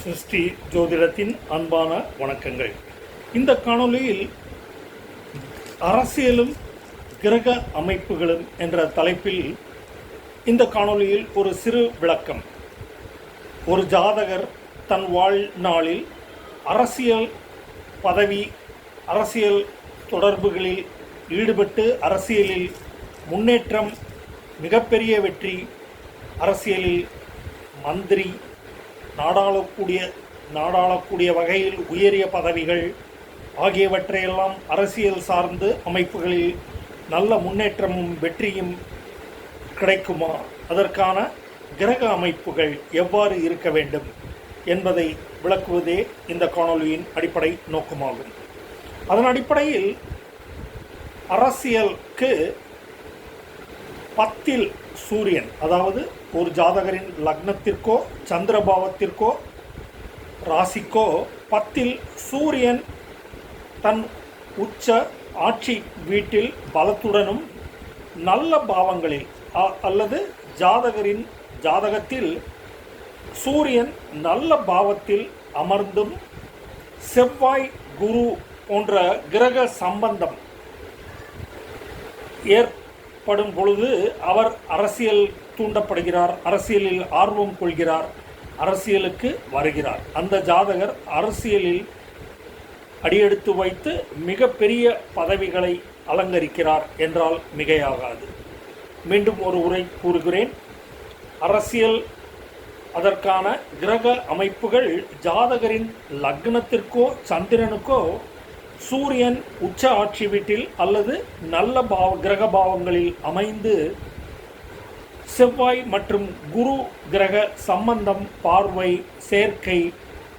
சிருஷ்டி ஜோதிடத்தின் அன்பான வணக்கங்கள். இந்த காணொளியில் அரசியலும் கிரக அமைப்புகளும் என்ற தலைப்பில் இந்த காணொளியில் ஒரு சிறு விளக்கம். ஒரு ஜாதகர் தன் வாழ்நாளில் அரசியல் பதவி அரசியல் தொடர்புகளில் ஈடுபட்டு அரசியலில் முன்னேற்றம் மிகப்பெரிய வெற்றி அரசியலில் மந்திரி நாடாளக்கூடிய நாடாளக்கூடிய வகையில் உயரிய பதவிகள் ஆகியவற்றையெல்லாம் அரசியல் சார்ந்து அமைப்புகளில் நல்ல முன்னேற்றமும் வெற்றியும் கிடைக்குமா? அதற்கான கிரக அமைப்புகள் எவ்வாறு இருக்க வேண்டும் என்பதை விளக்குவதே இந்த காணொளியின் அடிப்படை நோக்கமாகும். அதன் அடிப்படையில் அரசியலுக்கு பத்தில் சூரியன் அதாவது ஒரு ஜாதகரின் லக்னத்திற்கோ சந்திரபாவத்திற்கோ ராசிக்கோ பத்தில் சூரியன் தன் உச்ச ஆட்சி வீட்டில் பலத்துடனும் நல்ல பாவங்களில் அ- அல்லது ஜாதகரின் ஜாதகத்தில் சூரியன் நல்ல பாவத்தில் அமர்ந்தும் செவ்வாய் குரு போன்ற கிரக சம்பந்தம் ஏற் ஏற்படும் பொழுது அவர் அரசியல் தூண்டப்படுகிறார் அரசியலில் ஆர்வம் கொள்கிறார் அரசியலுக்கு வருகிறார். அந்த ஜாதகர் அரசியலில் அடியெடுத்து வைத்து மிகப்பெரிய பதவிகளை அலங்கரிக்கிறார் என்றால் மிகையாகாது. மீண்டும் ஒரு உரை கூறுகிறேன். அரசியல் அதற்கான கிரக அமைப்புகள் ஜாதகரின் லக்னத்திற்கோ சந்திரனுக்கோ சூரியன் உச்ச ஆட்சி வீட்டில் அல்லது நல்ல பாவ கிரக பாவங்களில் அமைந்து செவ்வாய் மற்றும் குரு கிரக சம்பந்தம் பார்வை சேர்க்கை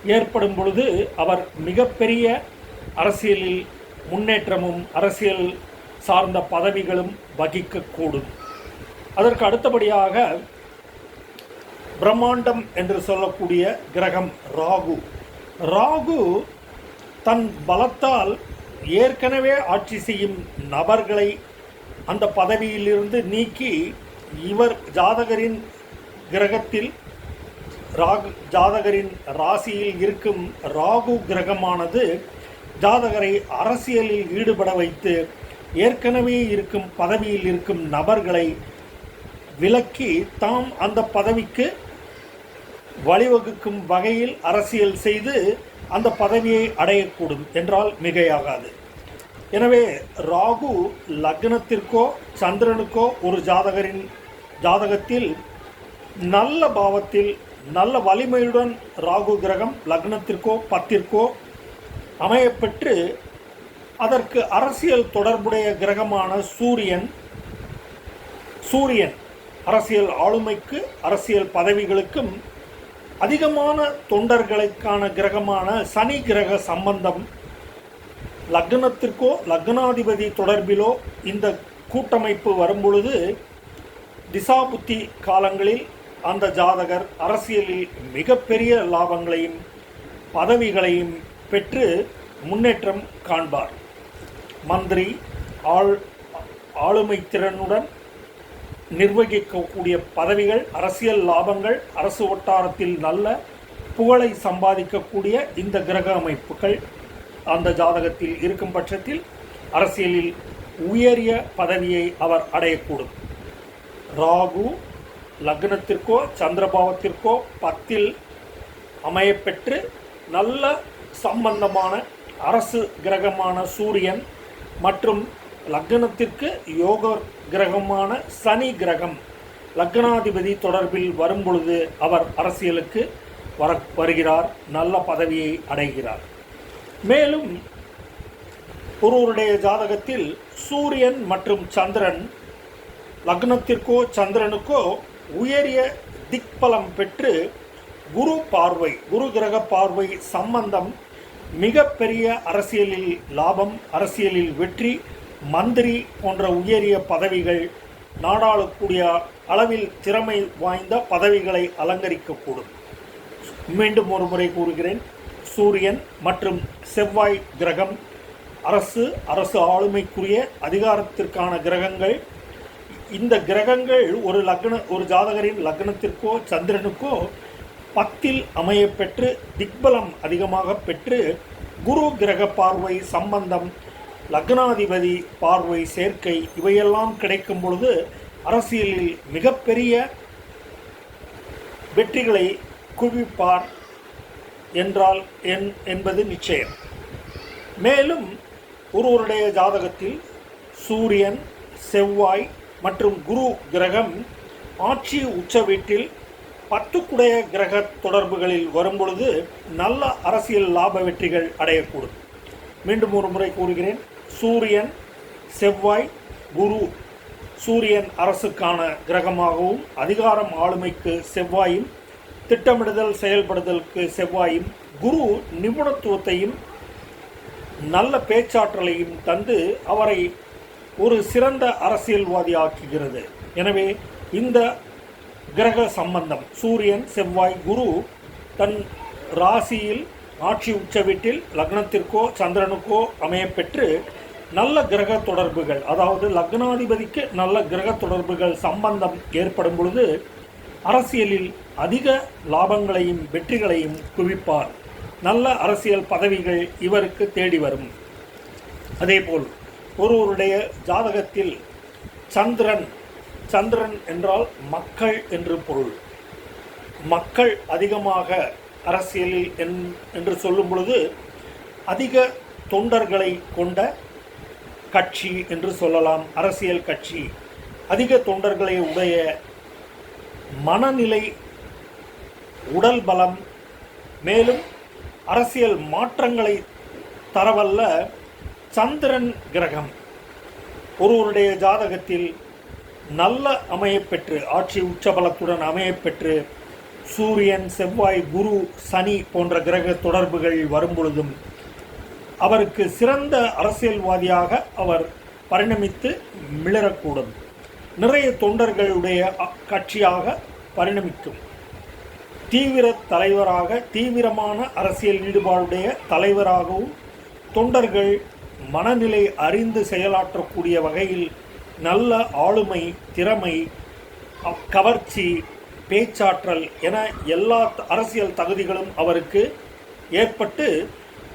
ஏற்படும் பொழுது அவர் மிகப்பெரிய அரசியலில் முன்னேற்றமும் அரசியல் சார்ந்த பதவிகளும் வகிக்கக்கூடும். அதற்கு அடுத்தபடியாக பிரம்மாண்டம் என்று சொல்லக்கூடிய கிரகம் ராகு. ராகு தன் பலத்தால் ஏற்கனவே ஆட்சி செய்யும் நபர்களை அந்த பதவியிலிருந்து நீக்கி இவர் ஜாதகரின் கிரகத்தில் ராகு ஜாதகரின் ராசியில் இருக்கும் ராகு கிரகமானது ஜாதகரை அரசியலில் ஈடுபட வைத்து ஏற்கனவே இருக்கும் பதவியில் இருக்கும் நபர்களை விலக்கி தாம் அந்த பதவிக்கு வழிவகுக்கும் வகையில் அரசியல் செய்து அந்த பதவியை அடையக்கூடும் என்றால் மிகையாகாது. எனவே ராகு லக்னத்திற்கோ சந்திரனுக்கோ ஒரு ஜாதகரின் ஜாதகத்தில் நல்ல பாவத்தில் நல்ல வலிமையுடன் ராகு கிரகம் லக்னத்திற்கோ பத்திற்கோ அமையப்பெற்று அதற்கு அரசியல் தொடர்புடைய கிரகமான சூரியன் சூரியன் அரசியல் ஆளுமைக்கு அரசியல் பதவிகளுக்கும் அதிகமான தொண்டர்களுக்கான கிரகமான சனி கிரக சம்பந்தம் லக்னத்திற்கோ லக்னாதிபதி தொடர்பிலோ இந்த கூட்டமைப்பு வரும்பொழுது திசாபுத்தி காலங்களில் அந்த ஜாதகர் அரசியலில் மிகப்பெரிய லாபங்களையும் பதவிகளையும் பெற்று முன்னேற்றம் காண்பார். மந்திரி ஆள் ஆளுமை திறனுடன் நிர்வகிக்கக்கூடிய பதவிகள் அரசியல் லாபங்கள் அரசு வட்டாரத்தில் நல்ல புகழை சம்பாதிக்கக்கூடிய இந்த கிரக அமைப்புகள் அந்த ஜாதகத்தில் இருக்கும் பட்சத்தில் அரசியலில் உயரிய பதவியை அவர் அடையக்கூடும். ராகு லக்னத்திற்கோ சந்திரபாவத்திற்கோ பத்தில் அமையப்பெற்று நல்ல சம்பந்தமான அரசு கிரகமான சூரியன் மற்றும் லக்னத்திற்கு யோக கிரகமான சனி கிரகம் லக்னாதிபதி தொடர்பில் வரும்பொழுது அவர் அரசியலுக்கு வர வருகிறார் நல்ல பதவியை அடைகிறார். மேலும் ஒருவருடைய ஜாதகத்தில் சூரியன் மற்றும் சந்திரன் லக்னத்திற்கோ சந்திரனுக்கோ உயரிய திக்பலம் பெற்று குரு பார்வை குரு கிரக பார்வை சம்பந்தம் மிகப்பெரிய அரசியலில் லாபம் அரசியலில் வெற்றி மந்திரி போன்ற உயரிய பதவிகள் நாடாளக்கூடிய அளவில் திறமை வாய்ந்த பதவிகளை அலங்கரிக்கக்கூடும். மீண்டும் ஒரு முறை கூறுகிறேன் சூரியன் மற்றும் செவ்வாய் கிரகம் அரசு அரசு ஆளுமைக்குரிய அதிகாரத்திற்கான கிரகங்கள். இந்த கிரகங்கள் ஒரு லக்ன ஒரு ஜாதகரின் லக்னத்திற்கோ சந்திரனுக்கோ பத்தில் அமையப்பெற்று திக்பலம் அதிகமாக பெற்று குரு கிரக பார்வை சம்பந்தம் லக்னாதிபதி பார்வை சேர்க்கை இவையெல்லாம் கிடைக்கும் பொழுது அரசியலில் மிகப்பெரிய வெற்றிகளை குவிப்பார் என்றால் என் என்பது நிச்சயம். மேலும் ஒருவருடைய ஜாதகத்தில் சூரியன் செவ்வாய் மற்றும் குரு கிரகம் ஆட்சி உச்ச வீட்டில் பத்துக்குடைய கிரக தொடர்புகளில் வரும்பொழுது நல்ல அரசியல் லாப வெற்றிகள் அடையக்கூடும். மீண்டும் ஒரு முறை கூறுகிறேன். சூரியன் செவ்வாய் குரு சூரியன் அரசுக்கான கிரகமாகவும் அதிகாரம் ஆளுமைக்கு செவ்வாயும் திட்டமிடுதல் செயல்படுதலுக்கு செவ்வாயும் குரு நிபுணத்துவத்தையும் நல்ல பேச்சாற்றலையும் தந்து அவரை ஒரு சிறந்த அரசியல்வாதி ஆக்குகிறது எனவே இந்த கிரக சம்பந்தம் சூரியன் செவ்வாய் குரு தன் ராசியில் ஆட்சி உச்ச வீட்டில் லக்னத்திற்கோ சந்திரனுக்கோ அமையப்பெற்று நல்ல கிரக தொடர்புகள் அதாவது லக்னாதிபதிக்கு நல்ல கிரக தொடர்புகள் சம்பந்தம் ஏற்படும் பொழுது அரசியலில் அதிக லாபங்களையும் வெற்றிகளையும் குவிப்பார். நல்ல அரசியல் பதவிகள் இவருக்கு தேடி வரும். அதேபோல் ஒருவருடைய ஜாதகத்தில் சந்திரன் சந்திரன் என்றால் மக்கள் என்று பொருள். மக்கள் அதிகமாக அரசியலில் என்- என்று சொல்லும் பொழுது அதிக தொண்டர்களை கொண்ட கட்சி என்று சொல்லலாம் அரசியல் கட்சி. அதிக தொண்டர்களை உடைய மனநிலை உடல் பலம் மேலும் அரசியல் மாற்றங்களை தரவல்ல சந்திரன் கிரகம். ஒருவருடைய ஜாதகத்தில் நல்ல அமையப்பெற்று ஆட்சி உச்சபலத்துடன் அமையப்பெற்று சூரியன் செவ்வாய் குரு சனி போன்ற கிரக தொடர்புகள் வரும்பொழுதும் அவருக்கு சிறந்த அரசியல்வாதியாக அவர் பரிணமித்து மிளரக்கூடும். நிறைய தொண்டர்களுடைய கட்சியாக பரிணமிக்கும். தீவிர தலைவராக தீவிரமான அரசியல் ஈடுபாடுடைய தலைவராகவும் தொண்டர்கள் மனநிலை அறிந்து செயலாற்றக்கூடிய வகையில் நல்ல ஆளுமை திறமை கவர்ச்சி பேச்சாற்றல் என எல்லா அரசியல் தகுதிகளும் அவருக்கு ஏற்பட்டு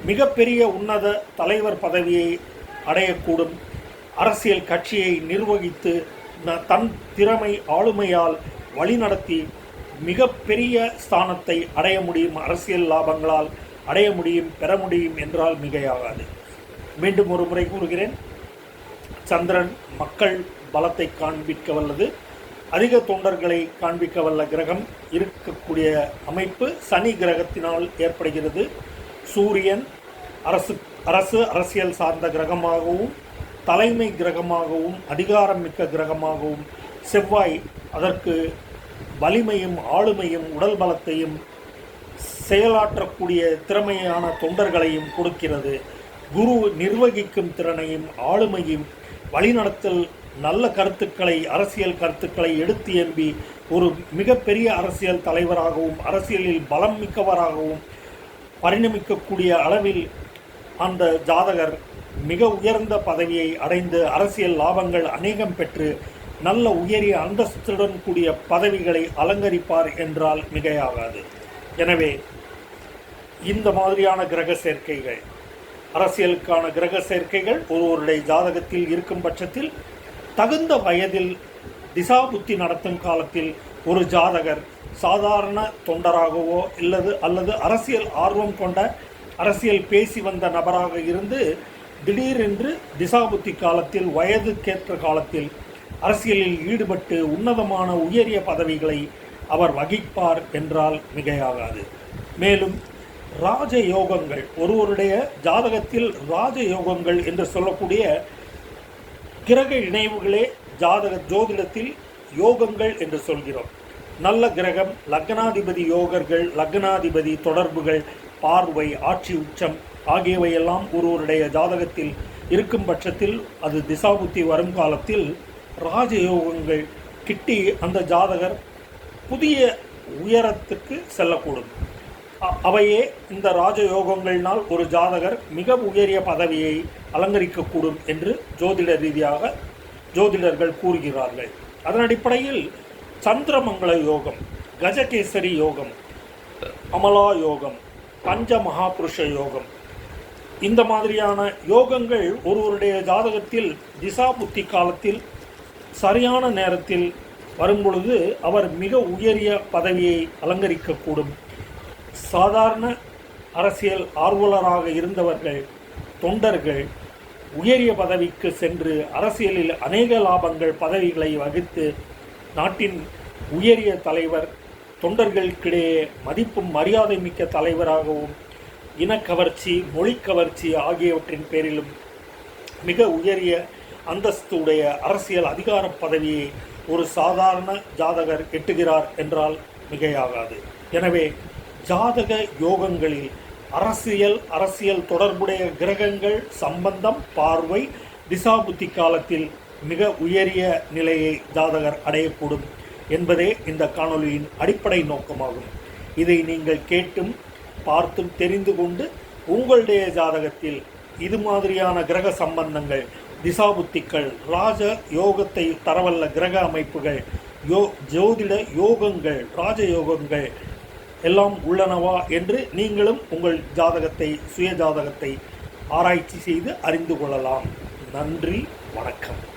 மிகப்பெரிய உன்னத தலைவர் பதவியை அடையக்கூடும். அரசியல் கட்சியை நிர்வகித்து ந- தன் திறமை ஆளுமையால் வழிநடத்தி மிகப்பெரிய ஸ்தானத்தை அடைய முடியும். அரசியல் லாபங்களால் அடைய முடியும் பெற முடியும் என்றால் மிகையாகாது. மீண்டும் ஒரு முறை கூறுகிறேன். சந்திரன் மக்கள் பலத்தை காண்பிக்க வல்லது அதிக தொண்டர்களை காண்பிக்க வல்ல கிரகம் இருக்கக்கூடிய அமைப்பு சனி கிரகத்தினால் ஏற்படுகிறது. சூரியன் அரசு அரசு அரசியல் சார்ந்த கிரகமாகவும் தலைமை கிரகமாகவும் அதிகாரம் மிக்க கிரகமாகவும் செவ்வாய் அதற்கு வலிமையும் ஆளுமையும் உடல் பலத்தையும் செயலாற்றக்கூடிய திறமையான தொண்டர்களையும் கொடுக்கிறது. குரு நிர்வகிக்கும் திறனையும் ஆளுமையும் வழிநடத்தல் நல்ல கருத்துக்களை அரசியல் கருத்துக்களை எடுத்து எம்பி ஒரு மிகப்பெரிய அரசியல் தலைவராகவும் அரசியலில் பலம் மிக்கவராகவும் பரிணமிக்கக்கூடிய அளவில் அந்த ஜாதகர் மிக உயர்ந்த பதவியை அடைந்து அரசியல் லாபங்கள் அநேகம் பெற்று நல்ல உயரிய அந்தஸ்துடன் கூடிய பதவிகளை அலங்கரிப்பார் என்றால் மிகையாகாது. எனவே இந்த மாதிரியான கிரக சேர்க்கைகள் அரசியலுக்கான கிரக சேர்க்கைகள் ஒருவருடைய ஜாதகத்தில் இருக்கும் பட்சத்தில் தகுந்த வயதில் திசா புத்தி நடத்தும் காலத்தில் ஒரு ஜாதகர் சாதாரண தொண்டராகவோ இல்லது அல்லது அரசியல் ஆர்வம் கொண்ட அரசியல் பேசி வந்த நபராக இருந்து திடீரென்று திசாபுத்தி காலத்தில் வயதுக்கேற்ற காலத்தில் அரசியலில் ஈடுபட்டு உன்னதமான உயரிய பதவிகளை அவர் வகிப்பார் என்றால் மிகையாகாது. மேலும் ராஜயோகங்கள் ஒருவருடைய ஜாதகத்தில் ராஜயோகங்கள் என்று சொல்லக்கூடிய கிரக இணைவுகளே ஜாதக ஜோதிடத்தில் யோகங்கள் என்று சொல்கிறோம். நல்ல கிரகம் லக்னாதிபதி யோகர்கள் லக்னாதிபதி தொடர்புகள் பார்வை ஆட்சி உச்சம் ஆகியவையெல்லாம் ஒருவருடைய ஜாதகத்தில் இருக்கும் பட்சத்தில் அது திசாபுத்தி வரும் காலத்தில் ராஜயோகங்கள் கிட்டி அந்த ஜாதகர் புதிய உயரத்துக்கு செல்லக்கூடும். அவையே இந்த ராஜயோகங்களினால் ஒரு ஜாதகர் மிக உயரிய பதவியை அலங்கரிக்கக்கூடும் என்று ஜோதிட ரீதியாக ஜோதிடர்கள் கூறுகிறார்கள். அதன் அடிப்படையில் சந்திரமங்கள யோகம் கஜகேசரி யோகம் அமலா யோகம் பஞ்ச மகாபுருஷ யோகம். இந்த மாதிரியான யோகங்கள் ஒருவருடைய ஜாதகத்தில் திசா புத்தி காலத்தில் சரியான நேரத்தில் வரும்பொழுது அவர் மிக உயரிய பதவியை அலங்கரிக்கக்கூடும். சாதாரண அரசியல் ஆர்வலராக இருந்தவர்கள் தொண்டர்கள் உயரிய பதவிக்கு சென்று அரசியலில் அநேக லாபங்கள் பதவிகளை வகித்து நாட்டின் உயரிய தலைவர் தொண்டர்களுக்கிடையே மதிப்பும் மரியாதை மிக்க தலைவராகவும் இனக்கவர்ச்சி மொழி கவர்ச்சி ஆகியவற்றின் பேரிலும் மிக உயரிய அந்தஸ்துடைய அரசியல் அதிகார பதவியை ஒரு சாதாரண ஜாதகர் எட்டுகிறார் என்றால் மிகையாகாது. எனவே ஜாதக யோகங்களில் அரசியல் அரசியல் தொடர்புடைய கிரகங்கள் சம்பந்தம் பார்வை திசாபுத்தி காலத்தில் மிக உயரிய நிலையை ஜாதகர் அடையக்கூடும் என்பதே இந்த காணொலியின் அடிப்படை நோக்கமாகும். இதை நீங்கள் கேட்டும் பார்த்தும் தெரிந்து கொண்டு உங்களுடைய ஜாதகத்தில் இது மாதிரியான கிரக சம்பந்தங்கள் திசாபுத்திகள் ராஜ யோகத்தை தரவல்ல கிரக அமைப்புகள் யோ ஜோதிட யோகங்கள் ராஜ யோகங்கள் எல்லாம் உள்ளனவா என்று நீங்களும் உங்கள் ஜாதகத்தை சுய ஜாதகத்தை ஆராய்ச்சி செய்து அறிந்து கொள்ளலாம். நன்றி வணக்கம்.